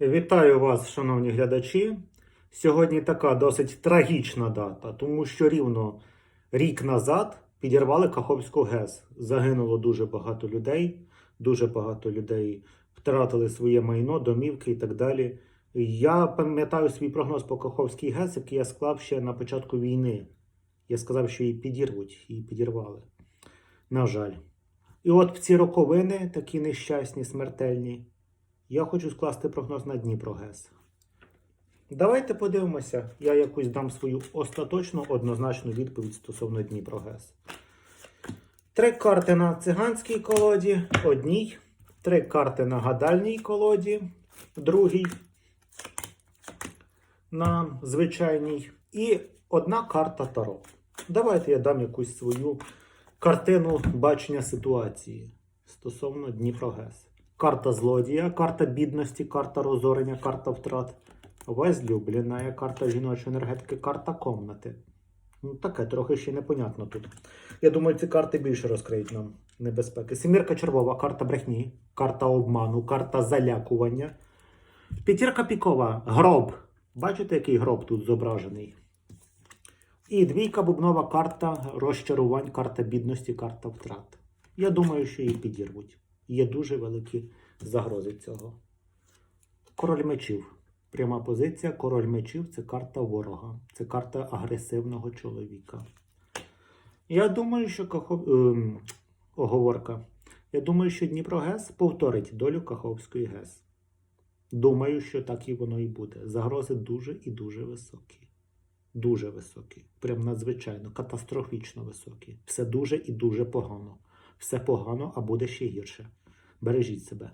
Вітаю вас, шановні глядачі. Сьогодні така досить трагічна дата, тому що рівно рік назад підірвали Каховську ГЕС. Загинуло дуже багато людей, дуже багато людей втратили своє майно, домівки і так далі. Я пам'ятаю свій прогноз по Каховській ГЕС, який я склав ще на початку війни. Я сказав, що її підірвуть, її підірвали. На жаль. І от в ці роковини, такі нещасні, смертельні, я хочу скласти прогноз на Дніпро ГЕС. Давайте подивимося, я якусь дам свою остаточну однозначну відповідь стосовно Дніпро ГЕС. Три карти на циганській колоді, одній, три карти на гадальній колоді, другій, на звичайній, і одна карта Таро. Давайте я дам якусь свою картину бачення ситуації стосовно Дніпро ГЕС. Карта злодія, карта бідності, карта розорення, карта втрат. Возлюблена, карта жіночої енергетики, карта комнати. Ну, таке трохи ще непонятно тут. Я думаю, ці карти більше розкриють нам небезпеки. Сімірка червова, карта брехні, карта обману, карта залякування. П'ятірка пікова, гроб. Бачите, який гроб тут зображений? І двійка бубнова карта розчарувань, карта бідності, карта втрат. Я думаю, що її підірвуть. Є дуже великі загрози цього. Король мечів. Пряма позиція. Король мечів це карта ворога, це карта агресивного чоловіка. Я думаю, що Кахов... ем, оговорка. Я думаю, що Дніпро ГЕС повторить долю Каховської ГЕС. Думаю, що так і воно і буде. Загрози дуже і дуже високі. Дуже високі. Прям надзвичайно, катастрофічно високі. Все дуже і дуже погано. Все погано, а буде ще гірше. Бережіть себе.